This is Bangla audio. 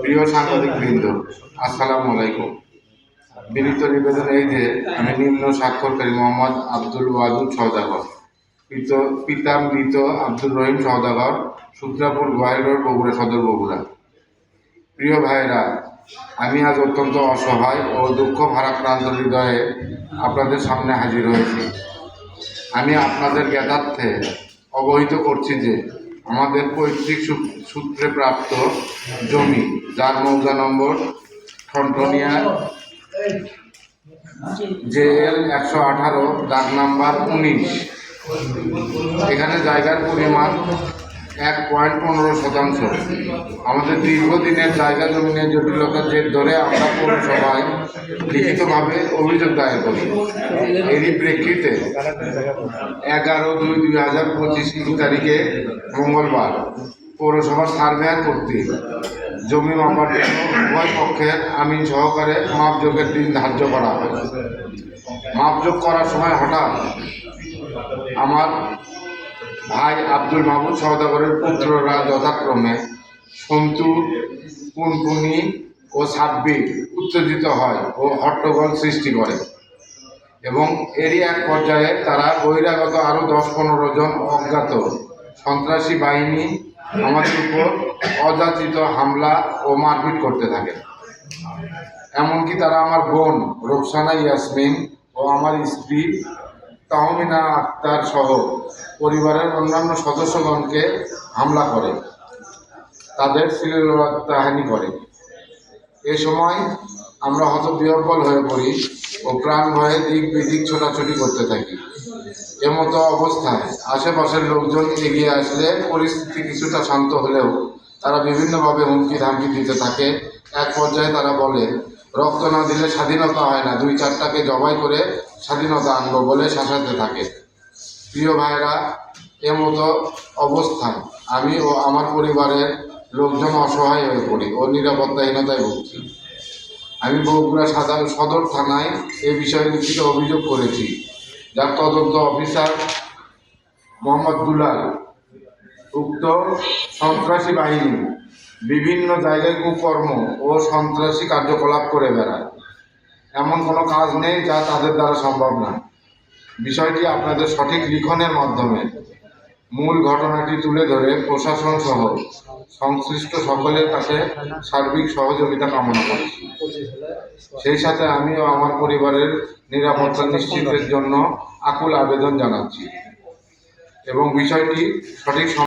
প্রিয় সাংবাদিক বৃন্দ, আসসালামু আলাইকুম। বিনীত নিবেদন এই যে, আমি নিম্ন স্বাক্ষরকারী মোহাম্মদ আব্দুল ওয়াদুদ সওদাগর। পিত- মৃত আব্দুল রহিম সওদাগর, সূত্রাপুর গোয়াল বগুড়া, সদর বগুড়া। প্রিয় ভাইরা আমি আজ অত্যন্ত অসহায় ও দুঃখ ভারাক্রান্ত হৃদয়ে আপনাদের সামনে হাজির হয়েছি। আমি আপনাদের জ্ঞাতার্থে অবহিত করছি যে আমাদের পৈতৃক সূত্রে প্রাপ্ত জমি, যার মৌজা নম্বর ঠনটনিয়া জে এল একশো আঠারো, দাগ নাম্বার উনিশ। এখানে জায়গার পরিমাণ এক পয়েন্ট পনেরো শতাংশ। আমাদের দীর্ঘদিনের জায়গা জমিনের জটিলতার জের ধরে আমরা পৌরসভায় লিখিতভাবে অভিযোগ দায়ের করি। এরই প্রেক্ষিতে এগারো দুই দুই হাজার পঁচিশ তারিখে মঙ্গলবার পৌরসভার সার্ভেয়ার কর্তৃক জমি মাপার জন্য উভয় পক্ষের আমিন সহকারে মাপযোগের দিন ধার্য করা হয়। মাপযোগ করার সময় হঠাৎ আমার ভাই আব্দুল মাহমুদ সওদাগরের পুত্ররা যথাক্রমে সন্তু, পুনপুনি ও সাব্বির উত্তেজিত হয় ও হট্টগোল সৃষ্টি করে। এবং এরই এক পর্যায়ে তারা বহিরাগত আরও দশ পনেরো জন অজ্ঞাত সন্ত্রাসী বাহিনী আমাদের উপর অযাচিত হামলা ও মারপিট করতে থাকে। এমনকি তারা আমার বোন রোকসানা ইয়াসমিন ও আমার স্ত্রী তাহমিনা আক্তার সহ পরিবারের অন্যান্য সদস্যগণকে হামলা করে। তাদের শ্লীলতাহানি করে। এ সময় আমরা হতবিহ্বল হয়ে পড়ি ও প্রাণ ভয়ে দিক বিদিক ছোটাছুটি করতে থাকি। এমতো অবস্থায় আশেপাশের লোকজন এগিয়ে আসলে পরিস্থিতি কিছুটা শান্ত হলেও তারা বিভিন্নভাবে হুমকি ধামকি দিতে থাকে। এক পর্যায়ে তারা বলে রক্ত না দিলে স্বাধীনতা হয় না। দুই চারটাকে জবাই করে স্বাধীনতা আনব বলে শাসাতে থাকে। প্রিয় ভাইরা এমতো অবস্থান আমি ও আমার পরিবারের লোকজন অসহায় হয়ে পড়ি ও নিরাপত্তাহীনতায় ভুগছি। আমি বগুড়া সাধারণ সদর থানায় এ বিষয়ে লিখিত অভিযোগ করেছি। যার তদন্ত অফিসার মোহাম্মদ দুলাল, উক্ত সন্ত্রাসী বাহিনী বিভিন্ন জায়গায় কুকর্ম ও সন্ত্রাসী কার্যকলাপ করে বেড়ায়। এমন কোনো কাজ নেই যা তাদের দ্বারা সম্ভব না। বিষয়টি আপনাদের সঠিক লিখনের মাধ্যমে মূল ঘটনাটি তুলে ধরে প্রশাসন সহ সংশ্লিষ্ট সকলের কাছে সার্বিক সহযোগিতা কামনা করছি। সেই সাথে আমি ও আমার পরিবারের নিরাপত্তা নিশ্চিতের জন্য আকুল আবেদন জানাচ্ছি এবং বিষয়টি সঠিক